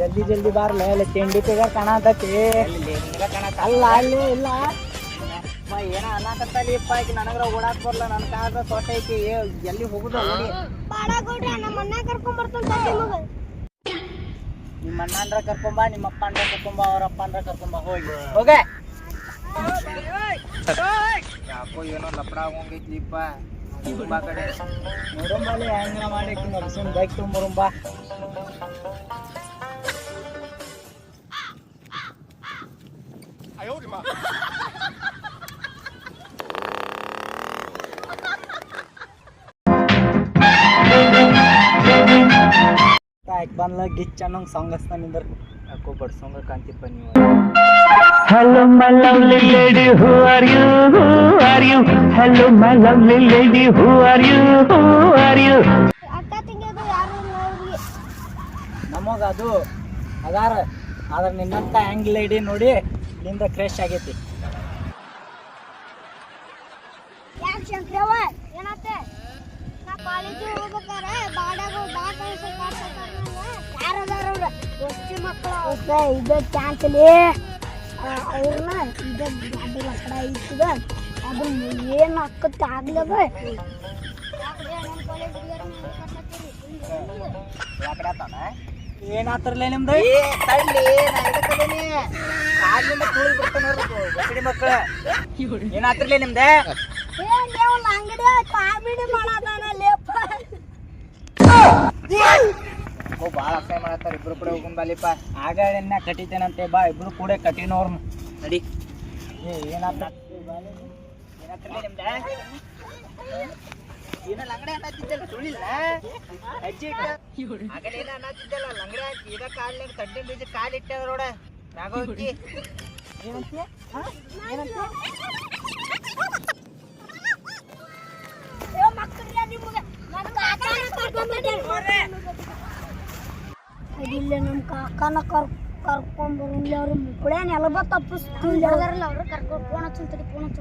ಜಲ್ದಿ ಜಲ್ದಿ ಬಾರ್ಲ ಅಲ್ಲಿ ತಿಂಡಿ ಪಿಗರ್ ಕಾಣತೈತಿ ಅಲ್ಲ ಅಲ್ಲಿ ಇಲ್ಲ. ಮ ಏನ ಅನ್ನಕತ್ತಲಿಪ್ಪ ಈಗ ನನಗ್ರ ಓಡಾಕ್ ಬರ್ಲ ನನ್ನ ಕಾದ ಸೊಟ್ಟ ಐತಿ. ಏ, ಎಲ್ಲಿ ಹೋಗುದ ಓಡಿ ಬಾಡಾಗೌಡ್ರ ನಮ್ಮ ಅಣ್ಣ ಕರ್ಕೊಂಡ್ ಬರ್ತಾನ ನಿಮಗೆ ನಿಮ್ಮ ಅಣ್ಣಂದ್ರ ಕರ್ಕೊಂಬ ನಿಮ್ಮ ಅಪ್ಪ ಅಂದ್ರ ಕರ್ಕೊಂಬ ಅವ್ರ ಅಪ್ಪ ಅಂದ್ರ ಕರ್ಕೊಂಬ ಹೋಗಿ. ಹೋಗೆ. ಯಾಕೋ ಏನೋ ಲಪಡ ಆಗೋಂಗೈತ್ಲಿಪ್ಪ ತುಂಬಾ ಕಡೆ. ಮುರುಂಬಲ್ಲಿ ಹೆಂಗ ಮಾಡಿ ನಡ್ಸನ್ ಬೈಕ್ ತೊಗೊಂಬರುಂಬ ಆಯ್ತು ಬಂದ್ಲ ಗಿಚ್ ಅನ್ನೋಂಗ್ ಸಾಂಗ್ ಹಚ್ತಾನ ನಿಂದ್ರ ಯಾಕೋ ಬಡ್ಸೋಂಗ ಕಾಂತಿಪ್ಪ ನೀವು Hello, my lovely lady, who are you? Who are you? Hello, my lovely lady, who are you? Who are you? ಅಕ್ಕ ತಂಗಿಯದು ಯಾರು ಇಲ್ಲ ಅವ್ರಿಗೆ ನಮಗ ಅದು ಅದಾರ ಆದ್ರೆ ನಿನ್ನಂತ ಹ್ಯಾಂಗ್ ಲೇಡಿ ನೋಡಿ ನಿಂದ ಕ್ರಶ್ ಆಗೈತಿ. ಯಾಕೆ ಶಂಕ್ರವ ಏನತ್ತೆ? ನಾ ಕಾಲೇಜಿಗೆ ಹೋಗ್ಬೇಕಾರೆ ಬಾಡಾಗ ಬಾ ಕಳ್ಸ ಯಾರು ಅದಾರ ಅವ್ರ? ವಸ್ತಿ ಮಕ್ಕಳು ಇದು ಕ್ಯಾಂಚಲಿ ಅವ್ರನ್ನ ಇದು ಗಾಡಿ ಲಕ್ಕಡ ಇರ್ತದ ಅದ್ರ ಏನು ಅಕ್ಕತ್ತೆ ಆಗ್ಲದ ಏನಾತ್ರಲ್ಲ ನಿಮ್ದು? ಕಾಲಿಂದ ತುಳಿ ಬಿಡ್ತಾನ ಬಸಡಿ ಮಕ್ಕಳ ಏನಾತ್ರಲ್ಲ ನಿಮ್ದೆ ಅಂಗಡಿ ಕಾಮಿಡಿ ಮಾಡದಾನ ಲೇಪ ಓ ಭಾಳ ಅಸಹ್ಯ ಮಾಡತ್ತಾರ ಇಬ್ರು ಕೂಡ ಹೋಗುಂಬಲ್ಲಿಪ್ಪ ಆಗ ಎನ್ನ ಕಟ್ಟಿತೇನಂತೆ ಬಾ, ಇಬ್ರು ಕೂಡ ಕಟ್ಟಿನವ್ರ ನಡಿ. ಏ, ಏನಾತ್ರ ಏನಾತ್ರಲ್ಲ ಏನ ಲಂಗಡೆ ಅನ್ನತ್ತಿದ್ದಲ್ಲ ಸುಳಿಲ್ಲ ಹೆಜ್ಜೆ ಇಟ್ಟ ಆಗಲೇ ಏನ ಅನ್ನತ್ತಿದ್ದಲ್ಲ ಲಂಗಡೆ ಹಾಕಿ ಇದ ಕಾಲಿನಾಗ ತಡ್ಡಿ ಬೀಜ ಕಾಲ್ ಇಟ್ಟದ ನೋಡ ನಾಗೋಕಿ ಏನಂತೀಯ ಹಾ? ಏನಂತೀಯ ಇಲ್ಲ ನಮ್ಮ ಕಾಕನ ಕರ್ ಕರ್ಕೊಂಡ್ ಬರಲಿ ಅವ್ರು ಮುಕ್ಕಳೇನ್ ಎಲ್ಲ ತಪ್ಪಿಸ್ತಿಲ್ಲ ಅವ್ರು ಕರ್ಕೊಂಡು ಫೋನ್ ಹಚ್ಚಂತಡಿ ಫೋನ್ ಹಚ್ಚ